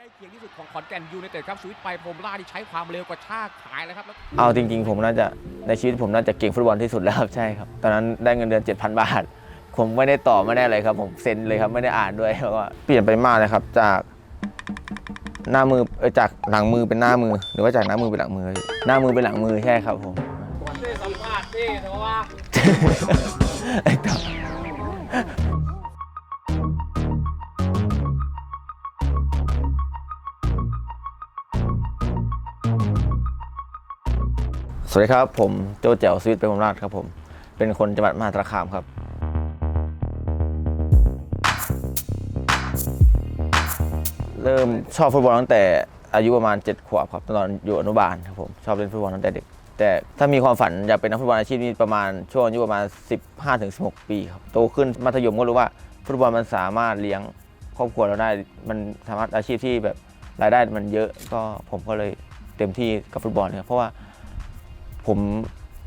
ล้เคียงที่สุดของขอนแก่นยูไนเต็ดครับสวิตไปพรหมราชที่ใช้ความเร็วกระชากขายแล้วครับแล้วเอาจริง ๆ ผมน่าจะในชีวิตผมน่าจะเก่งฟุตบอลที่สุดแล้วครับใช่ครับตอนนั้นได้เงินเดือน 7,000 บาท ผมไม่ได้ต่อไม่ได้อะไรครับ ผมเซ็นเลยครับไม่ได้อ่านด้วยเพราะว่าเปลี่ยนไปมากเลยครับจากหน้ามือเออจากหลังมือเป็นหน้ามือ หรือว่าจากหน้ามือเป็นหลังมือ หน้ามือเป็นหลังมือใช่ครับผมก่อนที่สัมภาษณ์นี่แต่ว่า สวัสดีครับ ผมโจแจ๋วสวิตเป็นผมราชครับผม เป็นคนจังหวัดมหาสารคามครับ เริ่มชอบฟุตบอลตั้งแต่อายุประมาณ 7 ขวบครับตอนอยู่อนุบาลครับผมชอบเล่นฟุตบอลตั้งแต่เด็ก แต่ถ้ามีความฝันอยากเป็นนักฟุตบอลอาชีพนี่ประมาณช่วงอายุประมาณ 15-16 ปีครับโตขึ้นมัธยมก็รู้ว่าฟุตบอลมันสามารถเลี้ยงครอบครัวเราได้มันสามารถอาชีพที่แบบรายได้มันเยอะก็ผมก็เลยเต็มที่กับฟุตบอลเนี่ยเพราะว่า ผม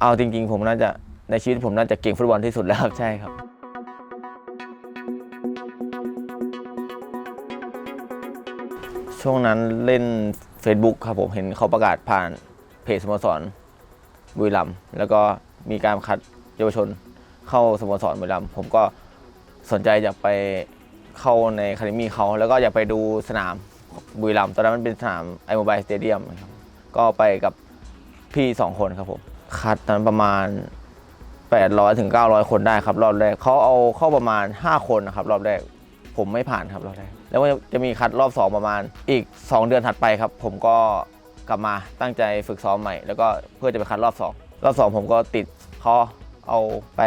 เอาจริง ๆ ผมน่าจะในชีวิตผมน่าจะเก่งฟุตบอลที่สุดแล้วครับใช่ครับ ช่วงนั้นเล่น Facebook ครับผมเห็นเขาประกาศผ่านเพจสโมสรบุรีรัมย์แล้วก็มีการคัดเยาวชนเข้าสโมสรบุรีรัมย์ผมก็สนใจอยากไปเข้าในคาเดมี่เขา แล้วก็อยากไปดูสนามบุรีรัมย์ตอนนั้นมันเป็นสนามไอโมบายสเตเดียมครับก็ไปกับ พี่สองคนครับผมคัดตอนนั้นประมาณ 800ถึง900 คนได้ครับ รอบแรกเขาเอาเข้าประมาณ 5 คนนะครับ รอบแรกผมไม่ผ่านครับรอบแรกแล้วก็จะมีคัดรอบ 2 ประมาณอีก 2 เดือนถัดไปครับ ผมก็กลับมาตั้งใจฝึกซ้อมใหม่ แล้วก็เพื่อจะไปคัดรอบ 2 รอบ 2 ผมก็ติดเขาเอาไป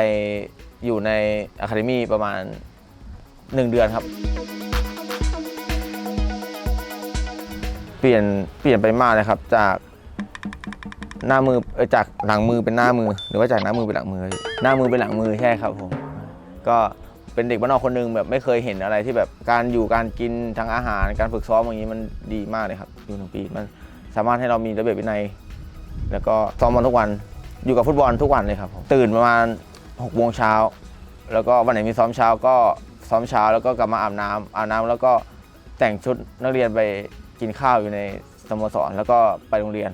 อยู่ในอะคาเดมี่ประมาณ 1 เดือนครับ เปลี่ยนเปลี่ยนไปมากเลยครับจาก หน้ามือเออจากหลังมือเป็นหน้ามือ หรือว่าจากหน้ามือเป็นหลังมือหน้ามือเป็นหลังมือใช่ครับผม ก็เป็นเด็กบ้านนอกคนหนึงแบบไม่เคยเห็นอะไรที่แบบการอยู่การกินทั้งอาหารการฝึกซ้อมอย่างนี้มันดีมากเลยครับอยู่หนึ่งปีมันสามารถให้เรามีระเบียบวินัย แล้วก็ซ้อมบอลทุกวันอยู่กับฟุตบอลทุกวันเลยครับผมตื่นประมาณ6กโมงเช้าแล้วก็วันไหนมีซ้อมเช้าก็ซ้อมเช้าแล้วก็กลับมาอาบน้ำอาบน้ำแล้วก็แต่งชุดนักเรียนไปกินข้าวอยู่ในสโมสรแล้วก็ไปโรงเรียน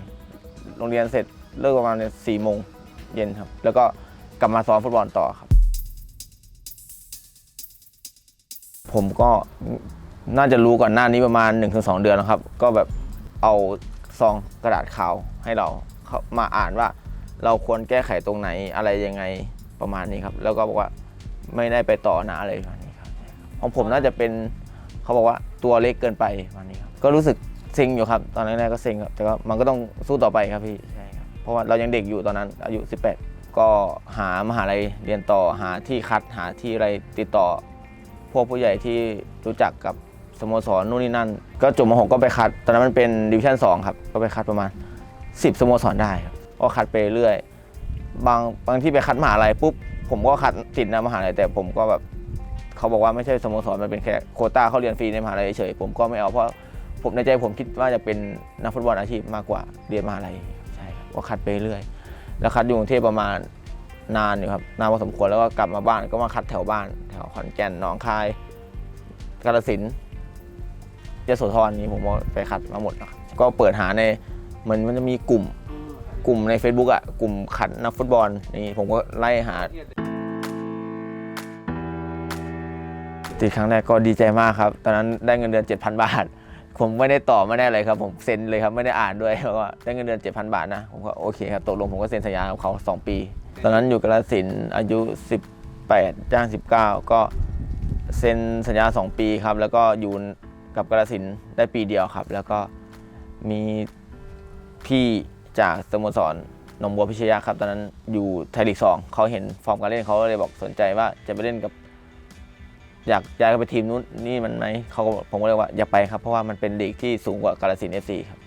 โรงเรียนเสร็จเลิกประมาณสี่โมงเย็นครับ แล้วก็กลับมาซ้อมฟุตบอลต่อครับ ผมก็น่าจะรู้ก่อนหน้านี้ประมาณ 1-2 เดือนแล้วครับ ก็แบบเอาซองกระดาษขาวให้เราเขามาอ่านว่า เราควรแก้ไขตรงไหนอะไรยังไงประมาณนี้ครับ แล้วก็บอกว่าไม่ได้ไปต่อนะอะไรประมาณนี้ครับของผมน่าจะเป็นเขาบอกว่าตัวเล็กเกินไปประมาณนี้ครับก็รู้สึก เซ็งอยู่ครับ ตอนแรกๆก็เซ็งครับ แต่ก็มันก็ต้องสู้ต่อไปครับพี่ ใช่ครับ เพราะว่าเรายังเด็กอยู่ตอนนั้น อายุ 18 ก็หามหาลัยเรียนต่อ หาที่คัด หาที่อะไรติดต่อ พวกผู้ใหญ่ที่รู้จักกับสโมสรนู่นนี่นั่น ก็จบมหกก็ไปคัด ตอนนั้นมันเป็นดิวิชั่น2ครับ ก็ไปคัดประมาณ 10 สโมสรได้ครับ ก็คัดไปเรื่อย บางบางที่ไปคัดมหาลัยปุ๊บ ผมก็คัดติดนะมหาลัยแต่ผมก็แบบเขาบอกว่าไม่ใช่สโมสร มันเป็นแค่โควต้าเขาเรียนฟรีในมหาลัยเฉยๆผมก็ไม่เอาเพราะ ผมในใจผมคิดว่าจะเป็นนักฟุตบอลอาชีพมากกว่าเรียนมหาลัยใช่ครับก็คัดไปเรื่อยแล้วคัดอยู่กรุงเทพประมาณนานอยู่ครับนานพอสมควรแล้วก็กลับมาบ้านก็มาคัดแถวบ้านแถวขอนแก่นหนองคายกาฬสินธุ์ยโสธรนี้ผมก็ไปคัดมาหมดแล้วครับก็เปิดหาในเหมือนมันจะมีกลุ่มกลุ่มใน Facebook อะกลุ่มคัดนักฟุตบอลนี่ผมก็ไล่หา ติดครั้งแรกก็ดีใจมากครับ ตอนนั้นได้เงินเดือน 7,000 บาท ผมไม่ได้ต่อไม่ได้อะไรครับ ผมเซ็นเลยครับไม่ได้อ่านด้วยเพราะว่าได้เงินเดือน7,000 บาทนะผมก็โอเคครับตกลงผมก็เซ็นสัญญากับเขา 2 ปี ตอนนั้นอยู่กาฬสินอายุ 18จ้าง 19 ก็เซ็นสัญญา 2 ปีครับ แล้วก็อยู่กับกาฬสินได้ปีเดียวครับ แล้วก็มีพี่จากสโมสรหนองบัวพิชยะครับ ตอนนั้นอยู่ไทยลีกสองเขาเห็นฟอร์มการเล่นเขาเลยบอกสนใจว่าจะไปเล่นกับ อยากย้ายไปทีมนู้นนี่มันไหมเขาก็ผมก็เลยว่าอย่าไปครับเพราะว่ามันเป็นลีกที่สูงกว่ากาลสินเอฟซีครับ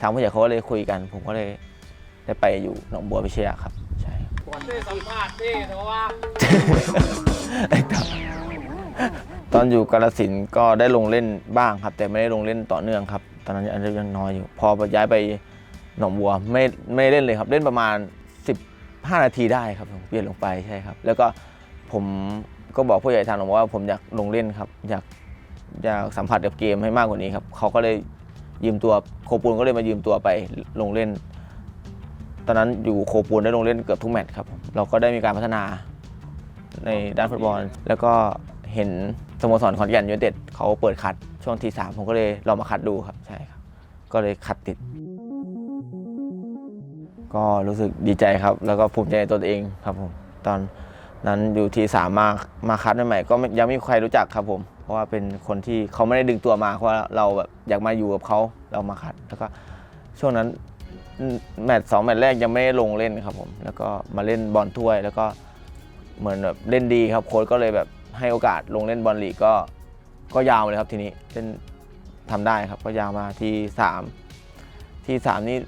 ทางผู้ใหญ่เขาก็เลยคุยกัน ผมก็เลยได้ไปอยู่หนองบัวพิเชยครับใช่ครับก่อนที่สัมภาษณ์นี่แต่ว่าไอ้ต่อตอนอยู่กาลสินก็ได้ลงเล่นบ้างครับ แต่ไม่ได้ลงเล่นต่อเนื่องครับ ตอนนั้นอายุยังน้อยอยู่ พอย้ายไปหนองบัวไม่ไม่เล่นเลยครับ เล่นประมาณ 15 นาทีได้ครับเปลี่ยนลงไปใช่ครับ แล้วก็ผม ก็บอกผู้ใหญ่ทางหนองบัวว่าผมอยากลงเล่นครับ อยากอยากสัมผัสกับเกมให้มากกว่านี้ครับเขาก็เลยยืมตัวโคปูนก็เลยมายืมตัวไปลงเล่น ตอนนั้นอยู่โคปูนได้ลงเล่นเกือบทุกแมตช์ครับ เราก็ได้มีการพัฒนาในด้านฟุตบอล แล้วก็เห็นสโมสรขอนแก่นยูไนเต็ดเขาเปิดคัดช่วงทีสามผมก็เลยลองมาคัดดูครับใช่ครับ ก็เลยคัดติด ก็รู้สึกดีใจครับ แล้วก็ภูมิใจในตัวเองครับผมตอน นั้นอยู่ทีสามมามาคัดใหม่ๆก็ยังไม่มีใครรู้จักครับผม เพราะว่าเป็นคนที่เขาไม่ได้ดึงตัวมาเพราะเราแบบอยากมาอยู่กับเขาเรามาคัดแล้วก็ช่วงนั้นแมตช์สองแมตช์แรกยังไม่ได้ลงเล่นครับผม แล้วก็มาเล่นบอลถ้วย แล้วก็เหมือนแบบเล่นดีครับโค้ชก็เลยแบบให้โอกาสลงเล่นบอลลีกก็ก็ยาวเลยครับทีนี้เล่นทำได้ครับก็ยาวมาที่สามที่สามนี่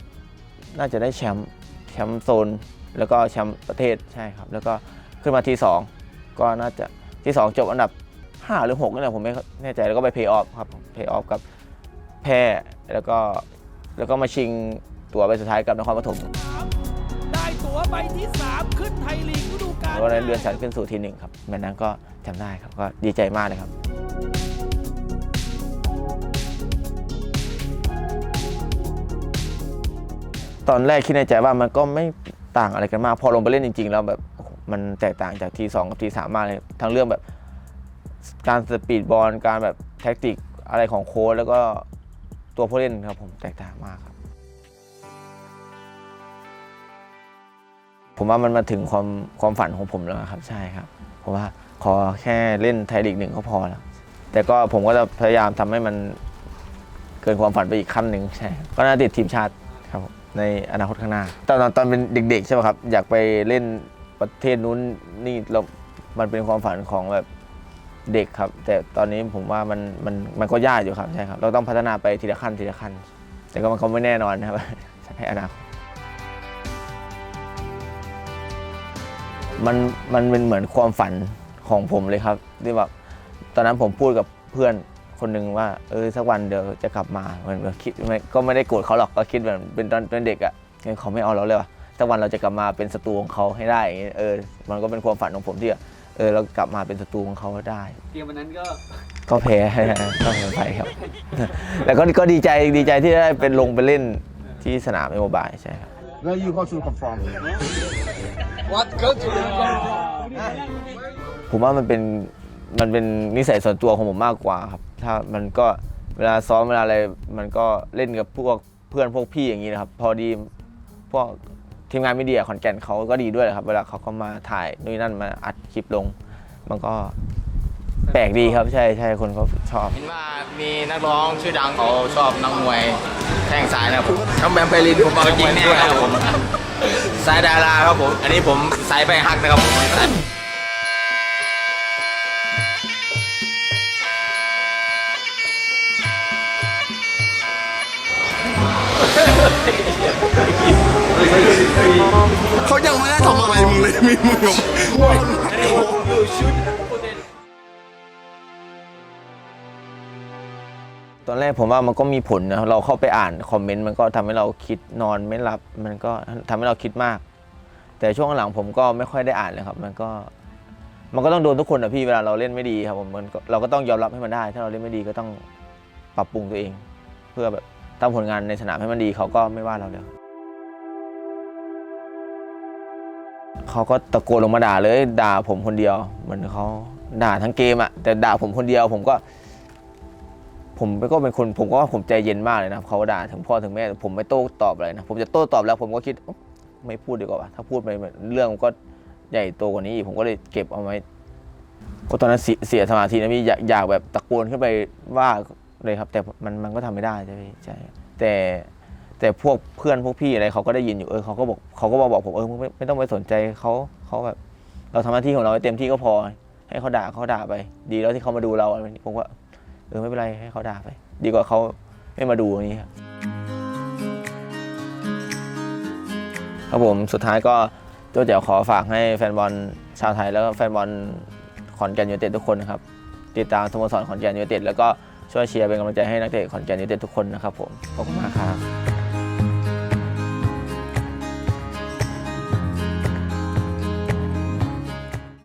น่าจะได้แชมป์แชมป์โซน แล้วก็แชมป์ประเทศใช่ครับ แล้วก็ ขึ้นมาที่2ก็น่าจะที่2จบอันดับ 5 หรือ6นี่แหละผมไม่แน่ใจแล้วก็ไปเพย์ออฟครับเพย์ออฟกับแพร่แล้วก็แล้วก็มาชิงตั๋วไปสุดท้ายกับนครปฐมได้ตั๋วใบที่ 3 ขึ้นไทยลีกฤดูกาลก็ได้เลื่อนชั้นขึ้นสู่ทีหนึ่งครับแมตช์นั้นก็จำได้ครับก็ดีใจมากเลยครับตอนแรกคิดในใจว่ามันก็ไม่ต่างอะไรกันมาก พอลงไปเล่นจริง ๆ แล้วแบบโอ้โห มันแตกต่างจากทีสองกับทีสามมากเลยทั้งเรื่องแบบการสปีดบอลการแบบแท็กติกอะไรของโค้ชแล้วก็ตัวผู้เล่นครับผมแตกต่างมากครับ ผมว่ามันมาถึงความความฝันของผมแล้วครับใช่ครับผมว่าขอแค่เล่นไทยลีกหนึ่งก็พอแล้วแต่ก็ผมก็จะพยายามทำให้มันเกินความฝันไปอีกขั้นหนึ่งใช่ก็น่าติดทีมชาติครับในอนาคตข้างหน้าตอนตอนเป็นเด็กๆใช่ไหมครับ อยากไปเล่น ประเทศนู้นนี่เรา มันเป็นความฝันของแบบเด็กครับ แต่ตอนนี้ผมว่ามันมันมันก็ยากอยู่ครับใช่ครับ เราต้องพัฒนาไปทีละขั้นทีละขั้น แต่ก็มันก็ไม่แน่นอนนะครับใช่อนาคตมันมันเป็นเหมือนความฝันของผมเลยครับที่แบบตอนนั้นผมพูดกับเพื่อนคนหนึ่งว่า เออสักวันเดี๋ยวจะกลับมาเหมือนแบบคิดก็ไม่ได้โกรธเขาหรอกก็คิดแบบเป็นตอนเป็นเด็กอะ่ะเขาไม่เอาเราเลยว่ะ สักวันเราจะกลับมาเป็นศัตรูของเขาให้ได้อย่างเงี้ยเออมันก็เป็นความฝันของผมที่ว่าเออเรากลับมาเป็นศัตรูของเขาได้เกมวันนั้นก็ก็แพ้ก็แพ้ไปครับแล้วก็ก็ดีใจดีใจที่ได้เป็นลงไปเล่นที่สนามเอโมบายใช่ครับ Where you go to come from? What country ผมว่ามันเป็นมันเป็นนิสัยส่วนตัวของผมมากกว่าครับ ถ้ามันก็เวลาซ้อมเวลาอะไรมันก็เล่นกับพวกเพื่อนพวกพี่อย่างนี้นะครับ พอดีพวก ทีมงานมีเดียขอนแก่นเขาก็ดีด้วยครับ เวลาเขาก็มาถ่ายนู่นนนั่นมาอัดคลิปลง มันก็แปลกดีครับใช่ใช่คนเขาชอบ เห็นว่ามีนักร้องชื่อดังเขาชอบนักมวยแข้งซ้ายนะครับน้องแบมไปลินผมเอาจริงแน่ครับผมสายดาราครับผม อันนี้ผมสายไปฮักนะครับผม เขายังไม่ได้ทำอะไรมึงเลยมีมึงกับตอนแรกผมว่ามันก็มีผลนะเราเข้าไปอ่านคอมเมนต์มันก็ทำให้เราคิดนอนไม่หลับ มันก็ทำให้เราคิดมาก แต่ช่วงหลังผมก็ไม่ค่อยได้อ่านเลยครับ มันก็ มันก็ต้องโดนทุกคนอะพี่เวลาเราเล่นไม่ดีครับผมมันเราก็ต้องยอมรับให้มันได้ ถ้าเราเล่นไม่ดีก็ต้องปรับปรุงตัวเอง เพื่อแบบทำผลงานในสนามให้มันดีเขาก็ไม่ว่าเราเลย เขาก็ตะโกนลงมาด่าเลยด่าผมคนเดียว เหมือนเขาด่าทั้งเกมอะแต่ด่าผมคนเดียวผมก็ ผมก็เป็นคนผมก็ว่าผมใจเย็นมากเลยนะเขาด่าถึงพ่อถึงแม่ผมไม่โต้ตอบอะไรนะผมจะโต้ตอบแล้ว ผมก็คิดไม่พูดดีกว่าถ้าพูดไปเรื่องก็ใหญ่โตกว่านี้อีกผมก็เลยเก็บเอาไว้โอ้ตอนนั้นเสียสมาธินะพี่อยากอยากแบบตะโกนขึ้นไปว่าเลยครับ แต่มันมันก็ทำไม่ได้ใช่ไหมใช่แต่ แต่พวกเพื่อนพวกพี่อะไรเขาก็ได้ยินอยู่เออเขาก็บอกเขาก็มาบอกผมเออมึงไม่ไม่ต้องไปสนใจเขาเขาแบบเราทำหน้าที่ของเราให้เต็มที่ก็พอ ให้เขาด่าเขาด่าไป ดีแล้วที่เขามาดูเราอะไรนี้ผมว่าเออไม่เป็นไรให้เขาด่าไป ดีกว่าเขาไม่มาดูอย่างนี้ครับครับผมสุดท้ายก็โจ้เจ๋วขอฝากให้แฟนบอลชาวไทยแล้วก็แฟนบอลขอนแก่นยูเต็ดทุกคนนะครับติดตามสโมสรขอนแก่นยูเต็ดแล้วก็ช่วยเชียร์เป็นกำลังใจให้นักเตะขอนแก่นยูเต็ดทุกคนนะครับผมขอบคุณมากครับ